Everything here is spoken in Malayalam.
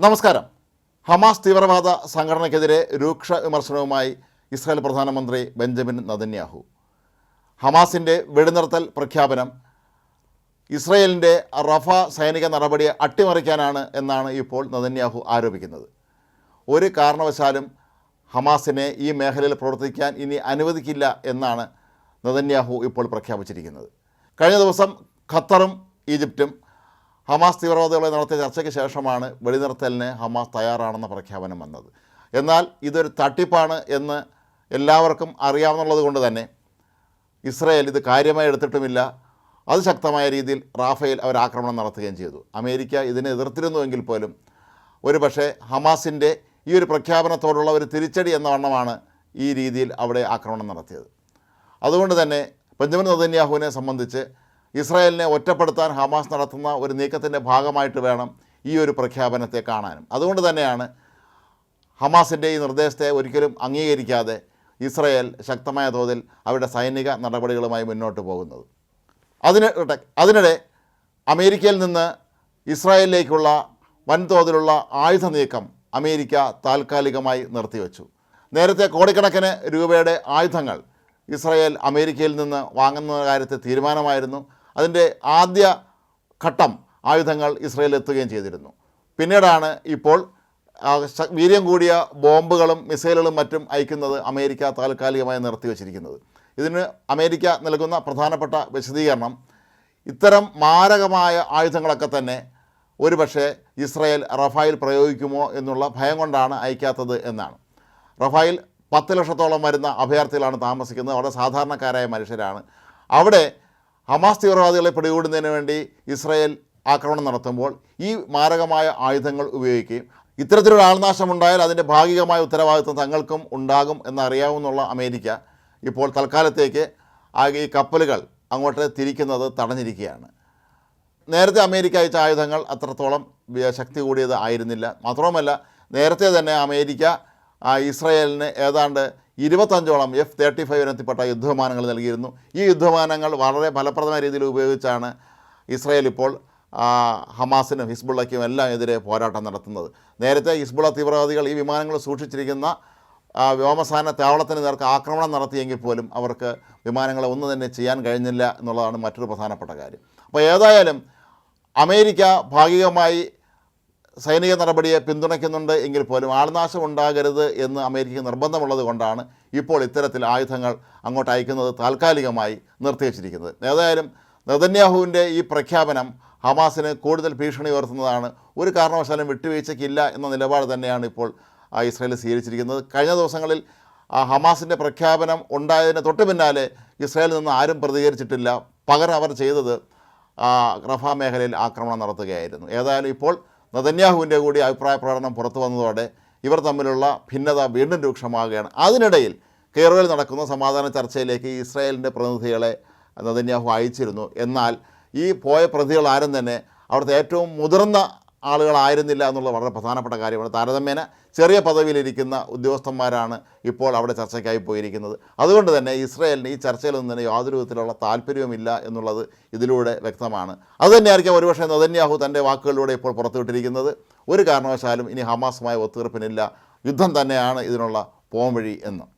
നമസ്കാരം. ഹമാസ് തീവ്രവാദ സംഘടനയ്ക്കെതിരെ രൂക്ഷ വിമർശനവുമായി ഇസ്രായേൽ പ്രധാനമന്ത്രി ബെഞ്ചമിൻ നദന്യാഹു. ഹമാസിന്റെ വെടിനിർത്തൽ പ്രഖ്യാപനം ഇസ്രയേലിന്റെ റഫ സൈനിക നടപടിയെ അട്ടിമറിക്കാനാണ് എന്നാണ് ഇപ്പോൾ നദന്യാഹു ആരോപിക്കുന്നത്. ഒരു കാരണവശാലും ഹമാസിനെ ഈ മേഖലയിൽ പ്രവർത്തിക്കാൻ ഇനി അനുവദിക്കില്ല എന്നാണ് നദന്യാഹു ഇപ്പോൾ പ്രഖ്യാപിച്ചിരിക്കുന്നത്. കഴിഞ്ഞ ദിവസം ഖത്തറും ഈജിപ്തും ഹമാസ് തീവ്രവാദികളെ നടത്തിയ ചർച്ചയ്ക്ക് ശേഷമാണ് വെടിനിർത്തലിന് ഹമാസ് തയ്യാറാണെന്ന പ്രഖ്യാപനം വന്നത്. എന്നാൽ ഇതൊരു തട്ടിപ്പാണ് എന്ന് എല്ലാവർക്കും അറിയാവുന്നുള്ളത് കൊണ്ട് തന്നെ ഇസ്രയേൽ ഇത് കാര്യമായി എടുത്തിട്ടുമില്ല. അത് ശക്തമായ രീതിയിൽ റാഫേൽ അവർ ആക്രമണം നടത്തുകയും ചെയ്തു. അമേരിക്ക ഇതിനെ എതിർത്തിരുന്നുവെങ്കിൽ പോലും ഒരു പക്ഷേ ഹമാസിന്റെ ഈ ഒരു പ്രഖ്യാപനത്തോടുള്ള ഒരു തിരിച്ചടി എന്ന വണ്ണമാണ് ഈ രീതിയിൽ അവിടെ ആക്രമണം നടത്തിയത്. അതുകൊണ്ട് തന്നെ ബെഞ്ചമിൻ നദന്യാഹുവിനെ സംബന്ധിച്ച് ഇസ്രായേലിനെ ഒറ്റപ്പെടുത്താൻ ഹമാസ് നടത്തുന്ന ഒരു നീക്കത്തിന്റെ ഭാഗമായിട്ട് വേണം ഈ ഒരു പ്രഖ്യാപനത്തെ കാണാനും. അതുകൊണ്ട് തന്നെയാണ് ഹമാസിന്റെ ഈ നിർദ്ദേശത്തെ ഒരിക്കലും അംഗീകരിക്കാതെ ഇസ്രയേൽ ശക്തമായ തോതിൽ അവരുടെ സൈനിക നടപടികളുമായി മുന്നോട്ട് പോകുന്നത്. അതിനിടെ അതിനിടെ അമേരിക്കയിൽ നിന്ന് ഇസ്രായേലിലേക്കുള്ള വൻതോതിലുള്ള ആയുധ നീക്കം അമേരിക്ക താൽക്കാലികമായി നിർത്തിവെച്ചു. നേരത്തെ കോടിക്കണക്കിന് രൂപയുടെ ആയുധങ്ങൾ ഇസ്രായേൽ അമേരിക്കയിൽ നിന്ന് വാങ്ങുന്ന കാര്യത്തിൽ തീരുമാനമായിരുന്നു. അതിന്റെ ആദ്യ ഘട്ടം ആയുധങ്ങൾ ഇസ്രായേൽ എത്തുകയും ചെയ്തിരുന്നു. പിന്നീടാണ് ഇപ്പോൾ വീര്യം കൂടിയ ബോംബുകളും മിസൈലുകളും മറ്റും അയക്കുന്നത് അമേരിക്ക താൽക്കാലികമായി നിർത്തിവച്ചിരിക്കുന്നത്. ഇതിന് അമേരിക്ക നൽകുന്ന പ്രധാനപ്പെട്ട വിശദീകരണം ഇത്തരം മാരകമായ ആയുധങ്ങളൊക്കെ തന്നെ ഒരുപക്ഷെ ഇസ്രയേൽ റഫായിൽ പ്രയോഗിക്കുമോ എന്നുള്ള ഭയം കൊണ്ടാണ് അയക്കാത്തത് എന്നാണ്. റഫായിൽ പത്ത് ലക്ഷത്തോളം വരുന്ന അഭയാർത്ഥികളാണ് താമസിക്കുന്നത്. അവിടെ സാധാരണക്കാരായ മനുഷ്യരാണ്. അവിടെ ഹമാസ് തീവ്രവാദികളെ പിടികൂടുന്നതിന് വേണ്ടി ഇസ്രായേൽ ആക്രമണം നടത്തുമ്പോൾ ഈ മാരകമായ ആയുധങ്ങൾ ഉപയോഗിക്കുകയും ഇത്തരത്തിലൊരു ആൾനാശമുണ്ടായാൽ അതിന്റെ ഭാഗികമായ ഉത്തരവാദിത്വം തങ്ങൾക്കും ഉണ്ടാകും എന്നറിയാവുന്നുള്ള അമേരിക്ക ഇപ്പോൾ തൽക്കാലത്തേക്ക് ആകെ ഈ കപ്പലുകൾ അങ്ങോട്ട് തിരിക്കുന്നത് തടഞ്ഞിരിക്കുകയാണ്. നേരത്തെ അമേരിക്ക അയച്ച ആയുധങ്ങൾ അത്രത്തോളം ശക്തി കൂടിയത് ആയിരുന്നില്ല. മാത്രവുമല്ല നേരത്തെ തന്നെ അമേരിക്ക ഇസ്രായേലിന് ഏതാണ്ട് ഇരുപത്തഞ്ചോളം എഫ് തേർട്ടി ഫൈവ് ഇനത്തിൽപ്പെട്ട യുദ്ധവിമാനങ്ങൾ നൽകിയിരുന്നു. ഈ യുദ്ധവിമാനങ്ങൾ വളരെ ഫലപ്രദമായ രീതിയിൽ ഉപയോഗിച്ചാണ് ഇസ്രായേൽ ഇപ്പോൾ ഹമാസിനും ഹിസ്ബുള്ളയ്ക്കും എല്ലാം എതിരെ പോരാട്ടം നടത്തുന്നത്. നേരത്തെ ഹിസ്ബുള്ള തീവ്രവാദികൾ ഈ വിമാനങ്ങൾ സൂക്ഷിച്ചിരിക്കുന്ന വ്യോമസാന താവളത്തിന് നേർക്ക് ആക്രമണം നടത്തിയെങ്കിൽ പോലും അവർക്ക് വിമാനങ്ങളെ ഒന്നും തന്നെ ചെയ്യാൻ കഴിഞ്ഞില്ല എന്നുള്ളതാണ് മറ്റൊരു പ്രധാനപ്പെട്ട കാര്യം. അപ്പോൾ ഏതായാലും അമേരിക്ക ഭാഗികമായി സൈനിക നടപടിയെ പിന്തുണയ്ക്കുന്നുണ്ട് എങ്കിൽ പോലും ആൾനാശം ഉണ്ടാകരുത് എന്ന് അമേരിക്കയ്ക്ക് നിർബന്ധമുള്ളത് കൊണ്ടാണ് ഇപ്പോൾ ഇത്തരത്തിൽ ആയുധങ്ങൾ അങ്ങോട്ട് അയക്കുന്നത് താൽക്കാലികമായി നിർത്തിവച്ചിരിക്കുന്നത്. ഏതായാലും നെതന്യാഹുവിന്റെ ഈ പ്രഖ്യാപനം ഹമാസിന് കൂടുതൽ ഭീഷണി ഉയർത്തുന്നതാണ്. ഒരു കാരണവശാലും വിട്ടുവീഴ്ചയ്ക്കില്ല എന്ന നിലപാട് തന്നെയാണ് ഇപ്പോൾ ഇസ്രായേൽ സ്വീകരിച്ചിരിക്കുന്നത്. കഴിഞ്ഞ ദിവസങ്ങളിൽ ഹമാസിന്റെ പ്രഖ്യാപനം ഉണ്ടായതിന് തൊട്ട് പിന്നാലെ ഇസ്രായേലിൽ നിന്ന് ആരും പ്രതികരിച്ചിട്ടില്ല. പകരം അവർ ചെയ്തത് റഫ മേഖലയിൽ ആക്രമണം നടത്തുകയായിരുന്നു. ഏതായാലും ഇപ്പോൾ നതന്യാഹുവിന്റെ കൂടി അഭിപ്രായ പ്രകടനം പുറത്തു വന്നതോടെ ഇവർ തമ്മിലുള്ള ഭിന്നത വീണ്ടും രൂക്ഷമാകുകയാണ്. അതിനിടയിൽ കെയറോയിൽ നടക്കുന്ന സമാധാന ചർച്ചയിലേക്ക് ഇസ്രായേലിന്റെ പ്രതിനിധികളെ നതന്യാഹു അയച്ചിരുന്നു. എന്നാൽ ഈ പോയ പ്രതികൾ ആരും തന്നെ അവിടുത്തെ ഏറ്റവും മുതിർന്ന ആളുകളായിരുന്നില്ല എന്നുള്ള വളരെ പ്രധാനപ്പെട്ട കാര്യമാണ്. താരതമ്യേന ചെറിയ പദവിയിലിരിക്കുന്ന ഉദ്യോഗസ്ഥന്മാരാണ് ഇപ്പോൾ അവിടെ ചർച്ചയ്ക്കായി പോയിരിക്കുന്നത്. അതുകൊണ്ട് തന്നെ ഇസ്രയേലിന് ഈ ചർച്ചയിലൊന്നും തന്നെ യാതൊരു വിധത്തിലുള്ള താല്പര്യവുമില്ല എന്നുള്ളത് ഇതിലൂടെ വ്യക്തമാണ്. അതുതന്നെയായിരിക്കും ഒരുപക്ഷെ നദന്യാഹു തന്റെ വാക്കുകളിലൂടെ ഇപ്പോൾ പുറത്തുവിട്ടിരിക്കുന്നത്. ഒരു കാരണവശാലും ഇനി ഹമാസുമായി ഒത്തുതീർപ്പിനില്ല. യുദ്ധം തന്നെയാണ് ഇതിനുള്ള പോംവഴി എന്ന്.